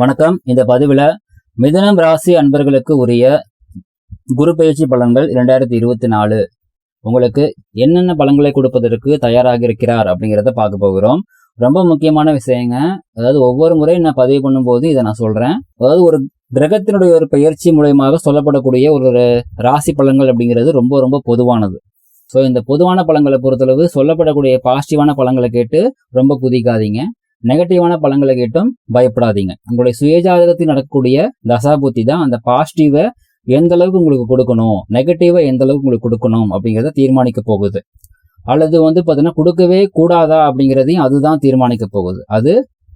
வணக்கம். இந்த பதிவில் மிதனம் ராசி அன்பர்களுக்கு உரிய குரு பயிற்சி பலன்கள் இரண்டாயிரத்தி இருபத்தி நாலு. உங்களுக்கு என்னென்ன பலன்களை கொடுப்பதற்கு தயாராக இருக்கிறார் அப்படிங்கிறத பார்க்க போகிறோம். ரொம்ப முக்கியமான விஷயங்க. அதாவது ஒவ்வொரு முறையும் நான் பதிவு பண்ணும்போது இதை நான் சொல்கிறேன் அதாவது ஒரு கிரகத்தினுடைய ஒரு பயிற்சி மூலயமாக சொல்லப்படக்கூடிய ஒரு ராசி பலன்கள் அப்படிங்கிறது ரொம்ப ரொம்ப பொதுவானது. ஸோ இந்த பொதுவான பலன்களை பொறுத்தளவு சொல்லப்படக்கூடிய பாசிட்டிவான பழங்களை கேட்டு ரொம்ப குதிக்காதீங்க. நெகட்டிவான பலங்களை கேட்டும் பயப்படாதீங்க. உங்களுடைய சுயஜாதகத்தில் நடக்கக்கூடிய தசாபுத்தி தான் அந்த பாசிட்டிவை எந்த அளவுக்கு உங்களுக்கு கொடுக்கணும்? நெகட்டிவை எந்த அளவுக்கு உங்களுக்கு கொடுக்கணும்? அப்படிங்கிறத தீர்மானிக்க போகுது. அல்லது வந்து பார்த்தீங்கன்னா கொடுக்கவே கூடாதா அப்படிங்கிறதையும் அதுதான் தீர்மானிக்க போகுது. அது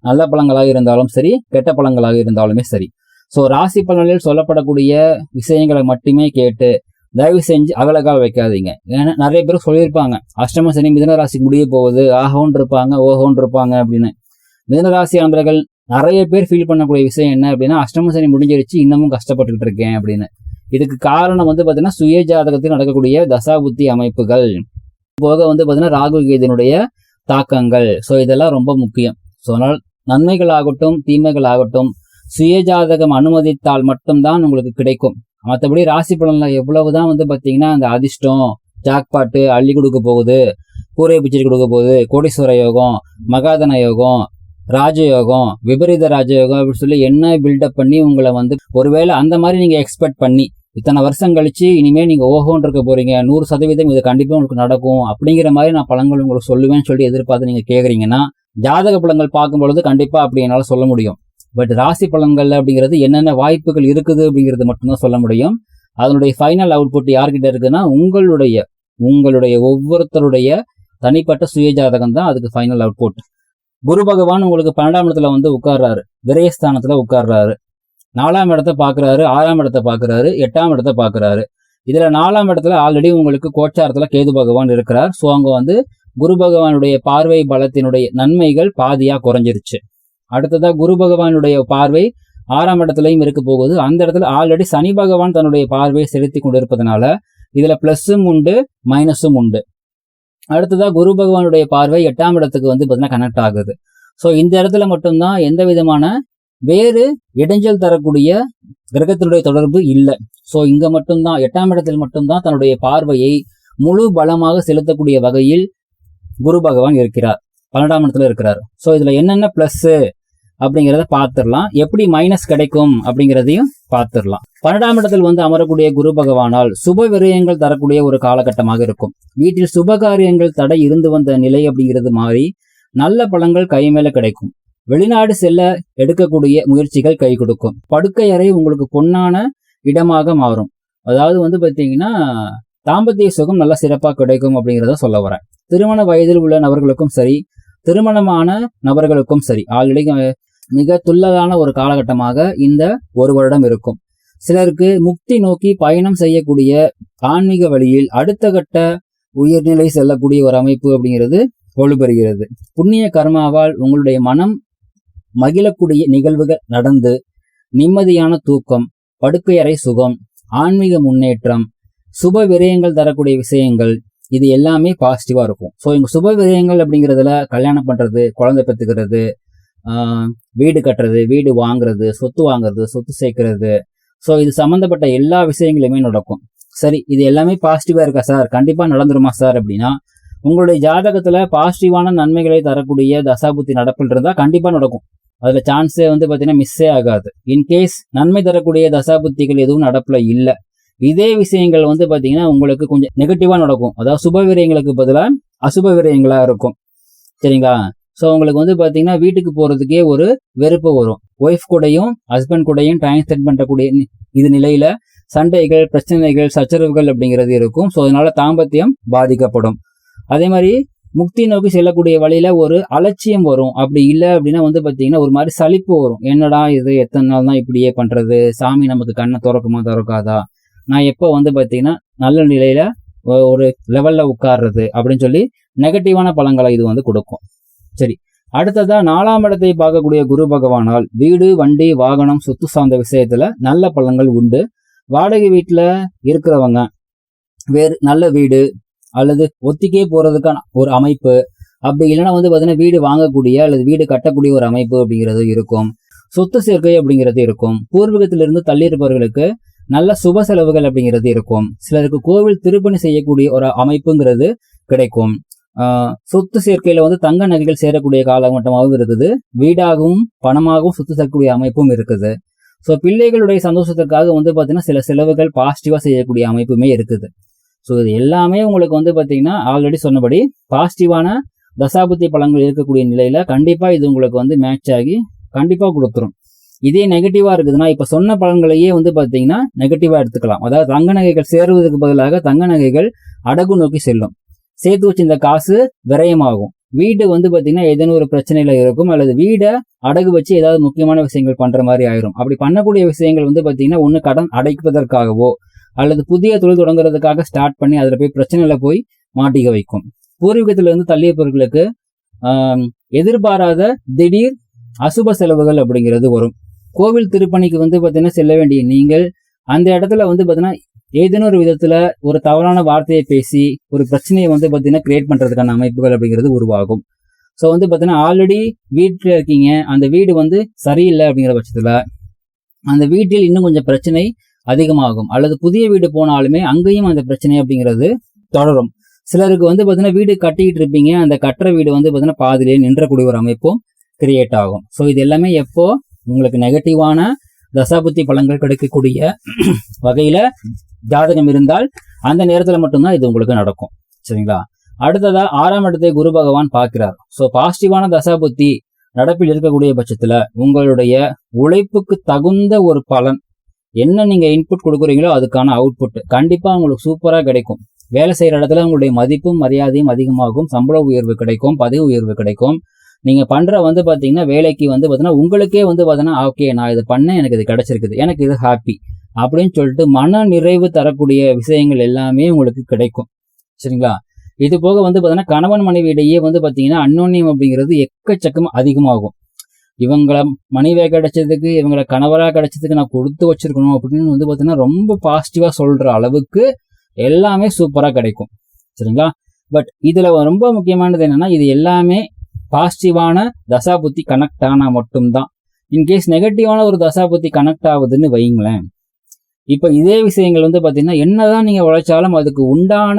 நல்ல பழங்களாக இருந்தாலும் சரி கெட்ட பழங்களாக இருந்தாலுமே சரி. ஸோ ராசி பலன்களில் சொல்லப்படக்கூடிய விஷயங்களை மட்டுமே கேட்டு தயவு செஞ்சு அகலக்கால் வைக்காதீங்க. ஏன்னா நிறைய பேர் சொல்லியிருப்பாங்க அஷ்டம சனி மிதன ராசி முடிய போகுது ஆகோன்னு இருப்பாங்க ஓஹோன்னு இருப்பாங்க அப்படின்னு. மிதனராசி அன்பர்கள் நிறைய பேர் ஃபீல் பண்ணக்கூடிய விஷயம் என்ன அப்படின்னா அஷ்டம சனி முடிஞ்சிருச்சு இன்னமும் கஷ்டப்பட்டுக்கிட்டு இருக்கேன் அப்படின்னு. இதுக்கு காரணம் வந்து பார்த்தீங்கன்னா சுய ஜாதகத்தில் நடக்கக்கூடிய தசாபுத்தி அமைப்புகள். போக வந்து பார்த்தீங்கன்னா ராகு கேதனுடைய தாக்கங்கள். ஸோ இதெல்லாம் ரொம்ப முக்கியம். ஸோ அதனால் நன்மைகள் ஆகட்டும் தீமைகள் ஆகட்டும் சுய ஜாதகம் அனுமதித்தால் மட்டும்தான் உங்களுக்கு கிடைக்கும். மற்றபடி ராசி பலன்ல எவ்வளவுதான் வந்து பார்த்தீங்கன்னா அந்த அதிர்ஷ்டம் ஜாக்பாட்டு அள்ளி கொடுக்க போகுது கூரை பிச்சை கொடுக்க போகுது கோடீஸ்வர யோகம் மகாதன யோகம் ராஜயோகம் விபரீத ராஜயோகம் அப்படின்னு சொல்லி என்ன பில்டப் பண்ணி உங்களை வந்து ஒருவேளை அந்த மாதிரி நீங்கள் எக்ஸ்பெக்ட் பண்ணி இத்தனை வருஷம் கழிச்சு இனிமேல் நீங்கள் ஓஹோன்னு இருக்க போகிறீங்க நூறு சதவீதம் இது கண்டிப்பாக உங்களுக்கு நடக்கும் அப்படிங்கிற மாதிரி நான் பழங்கள் உங்களுக்கு சொல்லுவேன்னு சொல்லி எதிர்பார்த்து நீங்கள் கேட்குறீங்கன்னா ஜாதக பழங்கள் பார்க்கும் பொழுது கண்டிப்பாக அப்படி என்னால் சொல்ல முடியும். பட் ராசி பழங்கள் அப்படிங்கிறது என்னென்ன வாய்ப்புகள் இருக்குது அப்படிங்கிறது மட்டும்தான் சொல்ல முடியும். அதனுடைய ஃபைனல் அவுட்புட் யார்கிட்ட இருக்குன்னா உங்களுடைய உங்களுடைய ஒவ்வொருத்தருடைய தனிப்பட்ட சுய ஜாதகம் தான் அதுக்கு ஃபைனல் அவுட்புட் குரு பகவான் உங்களுக்கு பன்னெண்டாம் இடத்துல வந்து உட்கார்றாரு. விரயஸ்தானத்துல உட்கார்றாரு. நாலாம் இடத்த பாக்குறாரு ஆறாம் இடத்த பாக்குறாரு எட்டாம் இடத்த பாக்குறாரு இதுல நாலாம் இடத்துல ஆல்ரெடி உங்களுக்கு கோச்சாரத்துல கேது பகவான் இருக்கிறார். ஸோ அங்க வந்து குரு பகவானுடைய பார்வை பலத்தினுடைய நன்மைகள் பாதியா குறைஞ்சிருச்சு. அடுத்ததா குரு பகவானுடைய பார்வை ஆறாம் இடத்துலையும் இருக்க போகுது. அந்த இடத்துல ஆல்ரெடி சனி பகவான் தன்னுடைய பார்வையை செலுத்தி கொண்டிருப்பதனால இதுல பிளஸ்ஸும் உண்டு மைனஸும் உண்டு. அடுத்ததா குரு பகவானுடைய பார்வை எட்டாம் இடத்துக்கு வந்து பார்த்தீங்கன்னா கனெக்ட் ஆகுது. ஸோ இந்த இடத்துல மட்டும்தான் எந்த விதமான வேறு இடைஞ்சல் தரக்கூடிய கிரகத்தினுடைய தொடர்பு இல்லை. ஸோ இங்க மட்டும்தான் எட்டாம் இடத்தில் மட்டும்தான் தன்னுடைய பார்வையை முழு பலமாக செலுத்தக்கூடிய வகையில் குரு பகவான் இருக்கிறார். பன்னெண்டாம் இடத்துல இருக்கிறார். ஸோ இதுல என்னென்ன பிளஸ் அப்படிங்கிறத பார்த்துடலாம். எப்படி மைனஸ் கிடைக்கும் அப்படிங்கிறதையும் பார்த்துடலாம். பன்னெண்டாம் இடத்தில் வந்து அமரக்கூடிய குரு பகவானால் சுப விரயங்கள் தரக்கூடிய ஒரு காலகட்டமாக இருக்கும். வீட்டில் சுப காரியங்கள் தடை இருந்து வந்த நிலை அப்படிங்கிறது மாறி நல்ல பழங்கள் கை மேல கிடைக்கும். வெளிநாடு செல்ல எடுக்கக்கூடிய முயற்சிகள் கை கொடுக்கும். படுக்கை அறை உங்களுக்கு பொன்னான இடமாக மாறும். அதாவது வந்து பார்த்தீங்கன்னா தாம்பத்திய சுகம் நல்ல சிறப்பாக கிடைக்கும் அப்படிங்கிறத சொல்ல வரேன். திருமண வயதில் உள்ள நபர்களுக்கும் சரி திருமணமான நபர்களுக்கும் சரி ஆல்ரெடி மிக துல்லதான ஒரு காலகட்டமாக இந்த ஒரு வருடம் இருக்கும். சிலருக்கு முக்தி நோக்கி பயணம் செய்யக்கூடிய ஆன்மீக வழியில் அடுத்த கட்ட உயர்நிலை செல்லக்கூடிய ஒரு அமைப்பு அப்படிங்கிறது வலுப்பெறுகிறது. புண்ணிய கர்மாவால் உங்களுடைய மனம் மகிழக்கூடிய நிகழ்வுகள் நடந்து நிம்மதியான தூக்கம் படுக்கையறை சுகம் ஆன்மீக முன்னேற்றம் சுப விரயங்கள் தரக்கூடிய விஷயங்கள் இது எல்லாமே பாசிட்டிவா இருக்கும். ஸோ இங்க சுப விரயங்கள் அப்படிங்கிறதுல கல்யாணம் பண்றது குழந்தை பெற்றுக்கிறது வீடு கட்டுறது வீடு வாங்குறது சொத்து வாங்குறது சொத்து சேர்க்கறது. ஸோ இது சம்மந்தப்பட்ட எல்லா விஷயங்களுமே நடக்கும். சரி இது எல்லாமே பாசிட்டிவாக இருக்கா சார்? கண்டிப்பாக நடந்துருமா சார் அப்படின்னா உங்களுடைய ஜாதகத்தில் பாசிட்டிவான நன்மைகளை தரக்கூடிய தசாபுத்தி நடப்பில் இருந்தால் கண்டிப்பாக நடக்கும். அதில் சான்ஸே வந்து பார்த்தீங்கன்னா மிஸ்ஸே ஆகாது. இன்கேஸ் நன்மை தரக்கூடிய தசாபுத்திகள் எதுவும் நடப்பில் இல்லை இதே விஷயங்கள் வந்து பார்த்தீங்கன்னா உங்களுக்கு கொஞ்சம் நெகட்டிவாக நடக்கும். அதாவது சுப விரயங்களுக்கு பதிலாக அசுப விரயங்களாக இருக்கும். சரிங்களா? ஸோ உங்களுக்கு வந்து பார்த்தீங்கன்னா வீட்டுக்கு போகிறதுக்கே ஒரு வெறுப்பு வரும். ஒய்ஃப் கூடயும் ஹஸ்பண்ட் கூடயும் டைம் ஸ்பெண்ட் பண்ணக்கூடிய இது நிலையில் சண்டைகள் பிரச்சனைகள் சச்சரவுகள் அப்படிங்கிறது இருக்கும். ஸோ அதனால தாம்பத்தியம் பாதிக்கப்படும். அதே மாதிரி முக்தி நோக்கி செல்லக்கூடிய வழியில ஒரு அலட்சியம் வரும். அப்படி இல்லை அப்படின்னா வந்து பார்த்தீங்கன்னா ஒரு மாதிரி சலிப்பு வரும். என்னடா இது எத்தனை நாள் தான் இப்படியே பண்ணுறது சாமி நமக்கு கண்ணை திறக்குமா திறக்காதா? நான் எப்போ வந்து பார்த்தீங்கன்னா நல்ல நிலையில ஒரு லெவலில் உட்கார்றது அப்படின்னு சொல்லி நெகட்டிவான பழங்களை இது வந்து கொடுக்கும். சரி. அடுத்ததா நாலாம் இடத்தை பார்க்கக்கூடிய குரு பகவானால் வீடு வண்டி வாகனம் சொத்து சார்ந்த விஷயத்துல நல்ல பலன்கள் உண்டு. வாடகை வீட்டில் இருக்கிறவங்க வேறு நல்ல வீடு அல்லது ஒத்திக்கே போறதுக்கான ஒரு அமைப்பு அப்படி இல்லைன்னா வந்து பார்த்தீங்கன்னா வீடு வாங்கக்கூடிய அல்லது வீடு கட்டக்கூடிய ஒரு அமைப்பு அப்படிங்கிறது இருக்கும். சொத்து சேர்க்கை அப்படிங்கிறது இருக்கும். பூர்வீகத்திலிருந்து தள்ளி இருப்பவர்களுக்கு நல்ல சுப செலவுகள் அப்படிங்கிறது இருக்கும். சிலருக்கு கோவில் திருப்பணி செய்யக்கூடிய ஒரு அமைப்புங்கிறது கிடைக்கும். சொத்து சேர்க்கையில வந்து தங்க நகைகள் சேரக்கூடிய காலகட்டமாகவும் இருக்குது. வீடாகவும் பணமாகவும் சொத்து சேர்க்கக்கூடிய அமைப்பும் இருக்குது. ஸோ பிள்ளைகளுடைய சந்தோஷத்திற்காக வந்து பார்த்தீங்கன்னா சில செலவுகள் பாசிட்டிவாக செய்யக்கூடிய அமைப்புமே இருக்குது. ஸோ இது எல்லாமே உங்களுக்கு வந்து பார்த்தீங்கன்னா ஆல்ரெடி சொன்னபடி பாசிட்டிவான தசாபுத்தி பழங்கள் இருக்கக்கூடிய நிலையில கண்டிப்பாக இது உங்களுக்கு வந்து மேட்ச் ஆகி கண்டிப்பாக கொடுத்துரும். இதே நெகட்டிவாக இருக்குதுன்னா இப்போ சொன்ன பலன்களையே வந்து பார்த்தீங்கன்னா நெகட்டிவாக எடுத்துக்கலாம். அதாவது தங்க நகைகள் சேருவதற்கு பதிலாக தங்க நகைகள் அடகு நோக்கி செல்லும். சேர்த்து வச்சிருந்த காசு விரயமாகும். வீடு வந்து பார்த்தீங்கன்னா ஏதேனும் ஒரு பிரச்சனையில் இருக்கும் அல்லது வீடை அடகு வச்சு ஏதாவது முக்கியமான விஷயங்கள் பண்ணுற மாதிரி ஆயிரும். அப்படி பண்ணக்கூடிய விஷயங்கள் வந்து பார்த்தீங்கன்னா ஒன்று கடன் அடைப்பதற்காகவோ அல்லது புதிய தொழில் தொடங்குறதுக்காக ஸ்டார்ட் பண்ணி அதில் போய் பிரச்சனையில் போய் மாட்டிக்க வைக்கும். பூர்வீகத்திலிருந்து தள்ளிய பொருட்களுக்கு எதிர்பாராத திடீர் அசுப செலவுகள் அப்படிங்கிறது வரும். கோவில் திருப்பணிக்கு வந்து பார்த்தீங்கன்னா செல்ல வேண்டிய நீங்கள் அந்த இடத்துல வந்து பார்த்தீங்கன்னா ஏதேனும் ஒரு விதத்துல ஒரு தவறான வார்த்தையை பேசி ஒரு பிரச்சனையை வந்து பார்த்தீங்கன்னா கிரியேட் பண்றதுக்கான அமைப்புகள் அப்படிங்கிறது உருவாகும். ஸோ வந்து பார்த்தீங்கன்னா ஆல்ரெடி வீட்டில் இருக்கீங்க. அந்த வீடு வந்து சரியில்லை அப்படிங்கிற பட்சத்தில் அந்த வீட்டில் இன்னும் கொஞ்சம் பிரச்சனை அதிகமாகும். அல்லது புதிய வீடு போனாலுமே அங்கேயும் அந்த பிரச்சனை அப்படிங்கிறது தொடரும். சிலருக்கு வந்து பார்த்தீங்கன்னா வீடு கட்டிக்கிட்டு இருப்பீங்க. அந்த கட்டுற வீடு வந்து பார்த்தீங்கன்னா பாதியிலே நின்றக்கூடிய ஒரு அமைப்பும் கிரியேட் ஆகும். ஸோ இது எல்லாமே எப்போ? உங்களுக்கு நெகட்டிவான தசாபுத்தி பலன்கள் கிடைக்கக்கூடிய வகையில ஜாதகம் இருந்தால் அந்த நேரத்துல மட்டும்தான் இது உங்களுக்கு நடக்கும். சரிங்களா? அடுத்ததா ஆறாம் இடத்தை குரு பகவான் பார்க்கிறார். ஸோ பாசிட்டிவான தசாபுத்தி நடப்பில் இருக்கக்கூடிய பட்சத்துல உங்களுடைய உழைப்புக்கு தகுந்த ஒரு பலன் என்ன நீங்க இன்புட் கொடுக்குறீங்களோ அதுக்கான அவுட்புட் கண்டிப்பா உங்களுக்கு சூப்பரா கிடைக்கும். வேலை செய்யற இடத்துல உங்களுடைய மதிப்பும் மரியாதையும் அதிகமாகும் சம்பள உயர்வு கிடைக்கும் பதவி உயர்வு கிடைக்கும். நீங்கள் பண்ற வந்து பார்த்தீங்கன்னா வேலைக்கு வந்து பார்த்தீங்கன்னா உங்களுக்கே வந்து பார்த்தீங்கன்னா ஓகே நான் இது பண்ணேன் எனக்கு இது கிடைச்சிருக்குது. எனக்கு இது ஹாப்பி அப்படின்னு சொல்லிட்டு மன நிறைவு தரக்கூடிய விஷயங்கள் எல்லாமே உங்களுக்கு கிடைக்கும். சரிங்களா? இது போக வந்து பார்த்தீங்கன்னா கணவன் மனைவியிடையே வந்து பார்த்தீங்கன்னா அன்னோன்யம் அப்படிங்கிறது எக்கச்சக்கம் அதிகமாகும். இவங்கள மனைவியாக கிடைச்சதுக்கு இவங்களை கணவராக கிடைச்சதுக்கு நான் கொடுத்து வச்சிருக்கணும் அப்படின்னு வந்து பார்த்தீங்கன்னா ரொம்ப பாசிட்டிவாக சொல்ற அளவுக்கு எல்லாமே சூப்பராக கிடைக்கும். சரிங்களா? பட் இதில் ரொம்ப முக்கியமானது என்னன்னா இது எல்லாமே பாசிட்டிவான தசாபுத்தி கனெக்ட் ஆனா மட்டும்தான். இன்கேஸ் நெகட்டிவான ஒரு தசா புத்தி கனெக்ட் ஆகுதுன்னு வைங்களேன் இப்போ இதே விஷயங்கள் வந்து பார்த்தீங்கன்னா என்னதான் நீங்க உழைச்சாலும் அதுக்கு உண்டான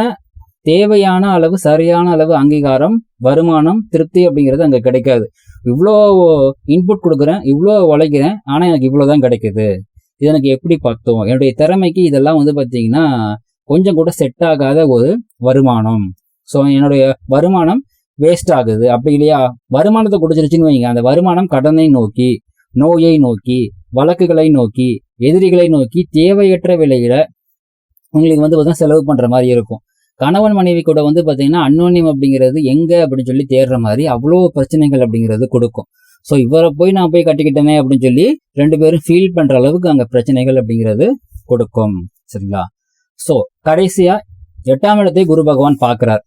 தேவையான அளவு சரியான அளவு அங்கீகாரம் வருமானம் திருப்தி அப்படிங்கிறது அங்கே கிடைக்காது. இவ்வளோ இன்புட் கொடுக்குறேன் இவ்வளோ உழைக்கிறேன் ஆனால் எனக்கு இவ்வளோ தான் கிடைக்குது. இது எனக்கு எப்படி பார்த்தோம்? என்னுடைய திறமைக்கு இதெல்லாம் வந்து பார்த்தீங்கன்னா கொஞ்சம் கூட செட் ஆகாத ஒரு வருமானம். ஸோ என்னுடைய வருமானம் வேஸ்ட் ஆகுது. அப்படி இல்லையா? வருமானத்தை கொடுத்துருச்சுன்னு வைங்க. அந்த வருமானம் கடனை நோக்கி நோயை நோக்கி வழக்குகளை நோக்கி எதிரிகளை நோக்கி தேவையற்ற விலையில உங்களுக்கு வந்து பார்த்தீங்கன்னா செலவு பண்ற மாதிரி இருக்கும். கணவன் மனைவி கூட வந்து பார்த்தீங்கன்னா அன்னோன்யம் அப்படிங்கிறது எங்க அப்படின்னு சொல்லி தேடுற மாதிரி அவ்வளோ பிரச்சனைகள் அப்படிங்கிறது கொடுக்கும். ஸோ இவரை போய் நான் போய் கட்டிக்கிட்டேனே அப்படின்னு சொல்லி ரெண்டு பேரும் ஃபீல் பண்ற அளவுக்கு அங்க பிரச்சனைகள் அப்படிங்கிறது கொடுக்கும். சரிங்களா? ஸோ கடைசியா எட்டாம் இடத்தை குரு பகவான் பார்க்கிறார்.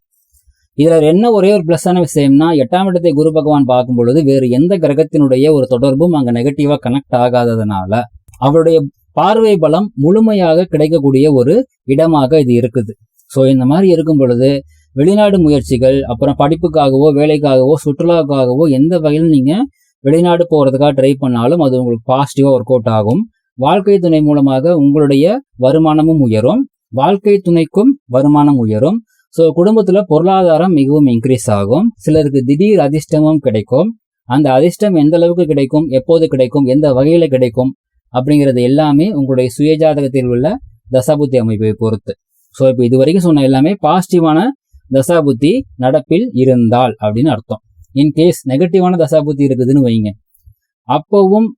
இதுல என்ன ஒரே ஒரு பிளஸ்ஸான விஷயம்னா எட்டாம் இடத்தை குரு பகவான் பார்க்கும் பொழுது வேறு எந்த கிரகத்தினுடைய ஒரு தொடர்பும் அங்க நெகட்டிவா கனெக்ட் ஆகாததுனால அவருடைய பார்வை பலம் முழுமையாக கிடைக்கக்கூடிய ஒரு இடமாக இது இருக்குது. ஸோ இந்த மாதிரி இருக்கும் பொழுது வெளிநாடு முயற்சிகள் அப்புறம் படிப்புக்காகவோ வேலைக்காகவோ சுற்றுலாவுக்காகவோ எந்த வகையில் நீங்க வெளிநாடு போறதுக்காக ட்ரை பண்ணாலும் அது உங்களுக்கு பாசிட்டிவா ஒர்க் அவுட் ஆகும். வாழ்க்கை துணை மூலமாக உங்களுடைய வருமானமும் உயரும். வாழ்க்கை துணைக்கும் வருமானம் உயரும். ஸோ குடும்பத்தில் பொருளாதாரம் மிகவும் இன்க்ரீஸ் ஆகும். சிலருக்கு திடீர் அதிர்ஷ்டமும் கிடைக்கும். அந்த அதிர்ஷ்டம் எந்த அளவுக்கு கிடைக்கும் எப்போது கிடைக்கும் எந்த வகையில் கிடைக்கும் அப்படிங்கிறது எல்லாமே உங்களுடைய சுயஜாதகத்தில் உள்ள தசாபுத்தி அமைப்பை பொறுத்து. ஸோ இப்போ இது வரைக்கும் சொன்ன எல்லாமே பாசிட்டிவான தசாபுத்தி நடப்பில் இருந்தால் அப்படின்னு அர்த்தம். இன்கேஸ் நெகட்டிவான தசாபுத்தி இருக்குதுன்னு வைங்க. அப்பவும்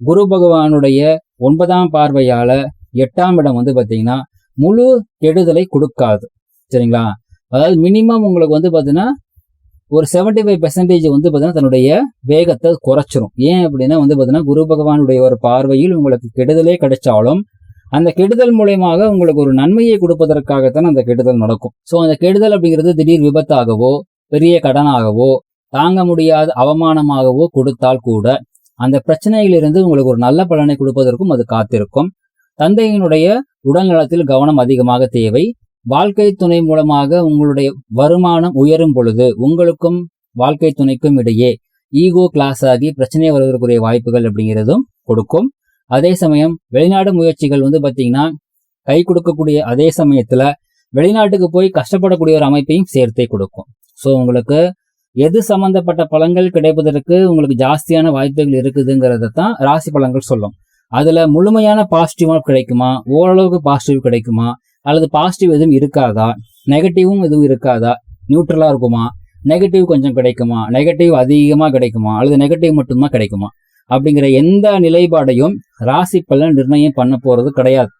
குரு பகவானுடைய ஒன்பதாம் பார்வையால் எட்டாம் இடம் வந்து பார்த்தீங்கன்னா முழு கெடுதலை கொடுக்காது. சரிங்களா? அதாவது மினிமம் உங்களுக்கு வந்து பார்த்தீங்கன்னா ஒரு 75% ஃபைவ் பெர்சன்டேஜ் வந்து பார்த்தீங்கன்னா தன்னுடைய வேகத்தை குறைச்சிரும். ஏன் அப்படின்னா வந்து பார்த்தீங்கன்னா குரு பகவானுடைய ஒரு பார்வையில் உங்களுக்கு கெடுதலே கிடைச்சாலும் அந்த கெடுதல் மூலயமாக உங்களுக்கு ஒரு நன்மையை கொடுப்பதற்காகத்தான் அந்த கெடுதல் நடக்கும். ஸோ அந்த கெடுதல் அப்படிங்கிறது திடீர் விபத்தாகவோ பெரிய கடனாகவோ தாங்க முடியாத அவமானமாகவோ கொடுத்தால் கூட அந்த பிரச்சனையிலிருந்து உங்களுக்கு ஒரு நல்ல பலனை கொடுப்பதற்கும் அது காத்திருக்கும். தந்தையினுடைய உடல்நலத்தில் கவனம் அதிகமாக தேவை. வாழ்க்கை துணை மூலமாக உங்களுடைய வருமானம் உயரும் பொழுது உங்களுக்கும் வாழ்க்கை துணைக்கும் இடையே ஈகோ கிளாஸ் ஆகி பிரச்சனை வருவதற்குரிய வாய்ப்புகள் அப்படிங்கிறதும் கொடுக்கும். அதே சமயம் வெளிநாடு முயற்சிகள் வந்து பார்த்தீங்கன்னா கை கொடுக்கக்கூடிய அதே சமயத்துல வெளிநாட்டுக்கு போய் கஷ்டப்படக்கூடிய ஒரு அமைப்பையும் சேர்த்தே கொடுக்கும். ஸோ உங்களுக்கு எது சம்பந்தப்பட்ட பழங்கள் கிடைப்பதற்கு உங்களுக்கு ஜாஸ்தியான வாய்ப்புகள் இருக்குதுங்கிறத தான் ராசி பழங்கள் சொல்லும். அதுல முழுமையான பாசிட்டிவாக கிடைக்குமா? ஓரளவுக்கு பாசிட்டிவ் கிடைக்குமா? அல்லது பாசிட்டிவ் எதுவும் இருக்காதா? நெகட்டிவும் எதுவும் இருக்காதா? நியூட்ரலாக இருக்குமா? நெகட்டிவ் கொஞ்சம் கிடைக்குமா? நெகட்டிவ் அதிகமாக கிடைக்குமா? அல்லது நெகட்டிவ் மட்டும்தான் கிடைக்குமா? அப்படிங்கிற எந்த நிலைப்பாடையும் ராசி பலன் நிர்ணயம் பண்ண போகிறது கிடையாது.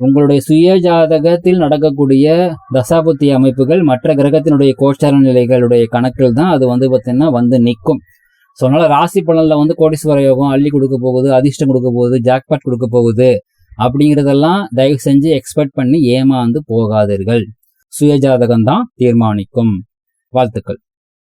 உங்களுடைய சுய ஜாதகத்தில் நடக்கக்கூடிய தசாபுத்தி அமைப்புகள் மற்ற கிரகத்தினுடைய கோச்சார நிலைகளுடைய கணக்கில் தான் அது வந்து பார்த்தீங்கன்னா வந்து நிற்கும். ஸோ அதனால் ராசி பலனில் வந்து கோடீஸ்வர யோகம் அள்ளி கொடுக்க போகுது அதிர்ஷ்டம் கொடுக்க போகுது ஜாக்பாட் கொடுக்க போகுது. அப்படிங்கிறதெல்லாம் தயவு செஞ்சு எக்ஸ்பெக்ட் பண்ணி ஏமாந்து போகாதீர்கள். சுயஜாதகம் தான் தீர்மானிக்கும். வாழ்த்துக்கள்.